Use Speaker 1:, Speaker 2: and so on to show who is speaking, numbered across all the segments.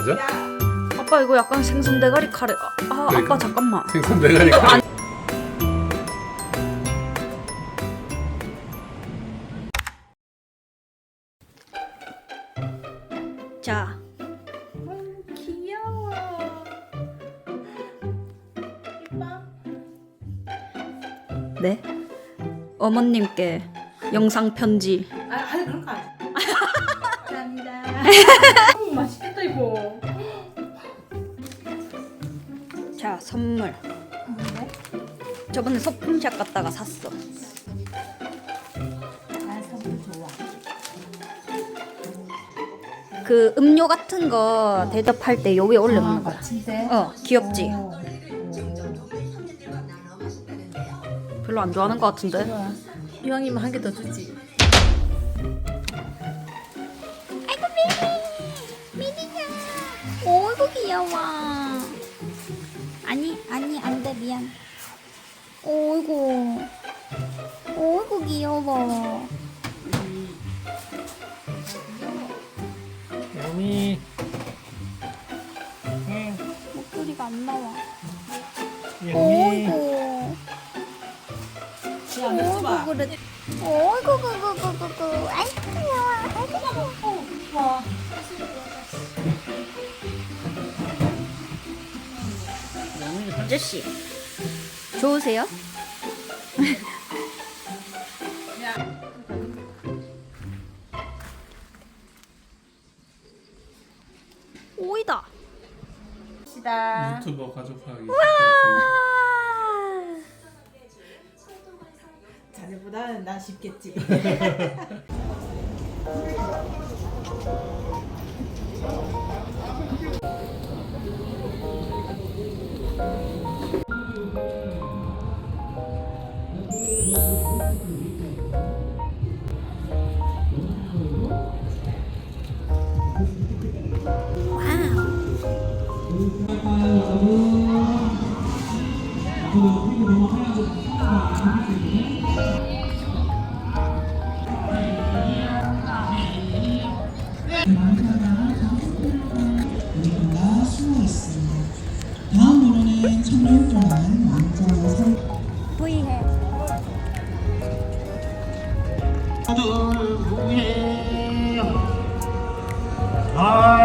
Speaker 1: 맞아?
Speaker 2: 아빠 이거 약간 생선 대가리 카레. 아, 아
Speaker 1: 그러니까.
Speaker 2: 아빠 잠깐만.
Speaker 1: 생선 대가리가
Speaker 2: 자,
Speaker 3: 귀여워. 이뻐?
Speaker 2: 네. 어머님께 영상 편지.
Speaker 3: 아, 아니 그런 거 아니야. 감사합니다. 어, 맛있 이거.
Speaker 2: 자, 선물. 저번에 소품샵 갔다가 샀어.
Speaker 3: 아, 선물 좋아.
Speaker 2: 그 음료 같은 거 대접할 때 요 위에 올려놓는 거야.
Speaker 3: 진짜?
Speaker 2: 어, 귀엽지? 별로 안 좋아하는 것 같은데.
Speaker 3: 좋아. 이왕이면 한 개 더 주지.
Speaker 2: 귀여워. 아니 아니 안 돼 미안. 어이구. 어이구 귀여워.
Speaker 1: 영미
Speaker 2: 목소리가 안 나와. 어이구. 어이구 그래. 어이구 그그그그그. 아이고 귀여워. 아이고 귀여워. 아저씨 좋으세요? 오이다.
Speaker 3: 시다.
Speaker 1: 유튜버 가족하기
Speaker 3: 자네보다는 난 쉽겠지.
Speaker 4: 다음으로는 청년 동안 왕자
Speaker 2: 우와 정말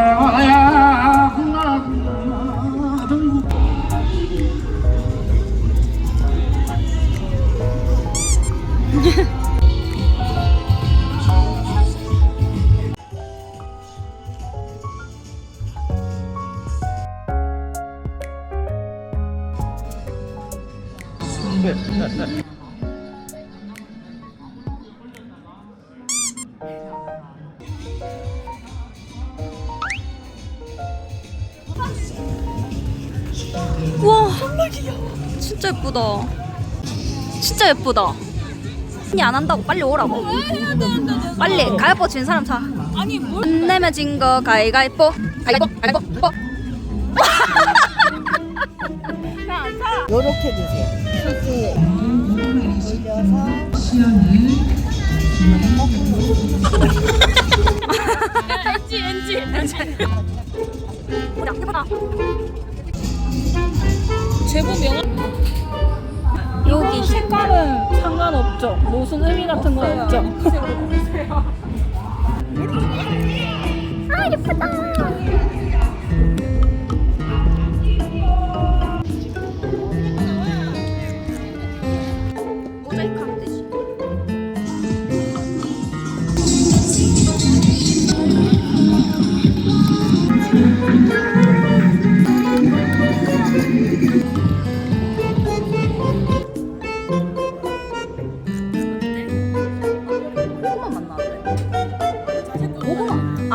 Speaker 2: 귀여워. 진짜 예쁘다. 진짜 예쁘다. 언니 안 한다고 빨리 오라고. 빨리 가위바위보 진 사람 사. 아니 뭘? 안 내면 진 거 가위가위보. 가위바위보 가위바위보. 뽀.
Speaker 3: 요렇게 주세요. 치즈 올려서
Speaker 2: 엔지 엔지 엔지. 우리 예쁘다.
Speaker 5: 제법 영화
Speaker 2: 여기
Speaker 5: 색깔은 상관없죠. 무슨 의미 같은 건 없죠.
Speaker 2: 아 예쁘다.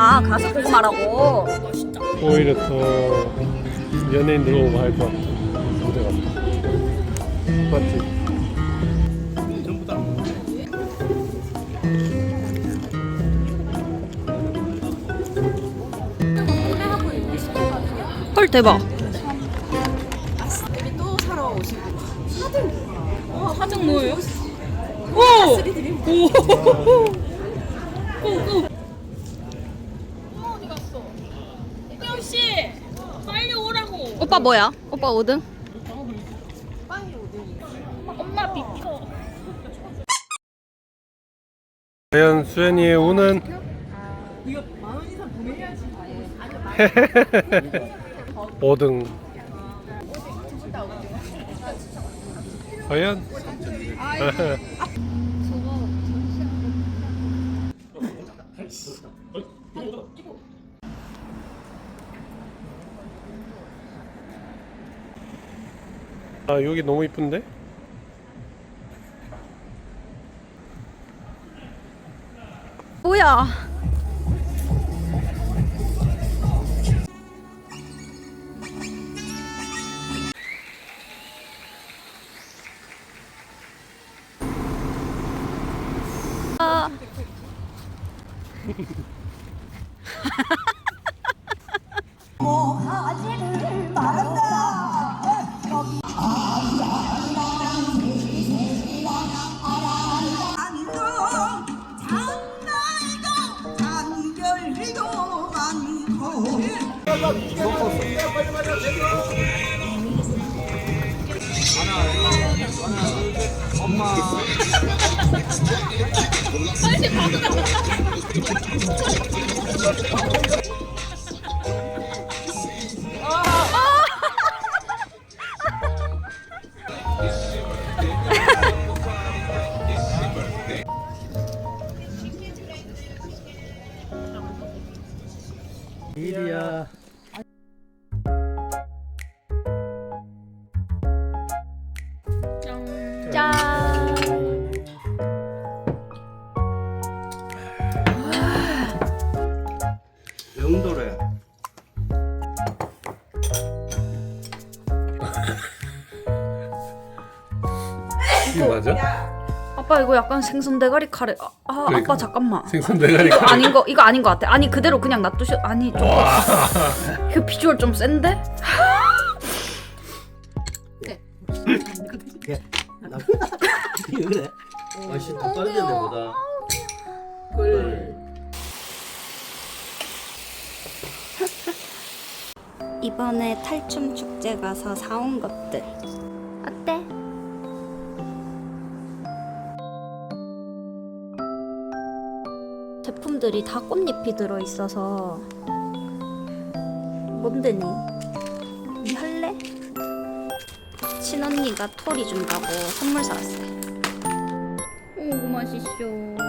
Speaker 2: 고구마. 아 가서 고구마라고.
Speaker 1: 오히려 더 연예인 들어오고 할것 같아 무대 같다 맞지?
Speaker 2: 헐 대박.
Speaker 5: 화장 뭐예요? 오! 오! 오! 오! 씨!
Speaker 2: 오빠 뭐야? 오빠 5등?
Speaker 1: 과연 수연이의 운은? 오등 과연? 아 여기 너무 이쁜데?
Speaker 2: 뭐야?
Speaker 6: 많고
Speaker 1: 일이야. 이게 맞아?
Speaker 2: 아빠 이거 약간 생선 대가리 카레. 아, 아
Speaker 1: 그러니까.
Speaker 2: 아빠 잠깐만.
Speaker 1: 생선 대가리
Speaker 2: 이거 아닌 거 이거 아닌 것 같아. 아니 그대로 그냥 놔두셔. 아니 좀. 이거 비주얼 좀 센데?
Speaker 7: 이거 그래? 맛이 더 빠르게 내보다. 꿀.
Speaker 2: 이번에 탈춤 축제 가서 사온 것들 어때? 제품들이 다 꽃잎이 들어있어서 뭔데 니? 니 할래? 친언니가 털이 준다고 선물 사왔어요 오 맛있어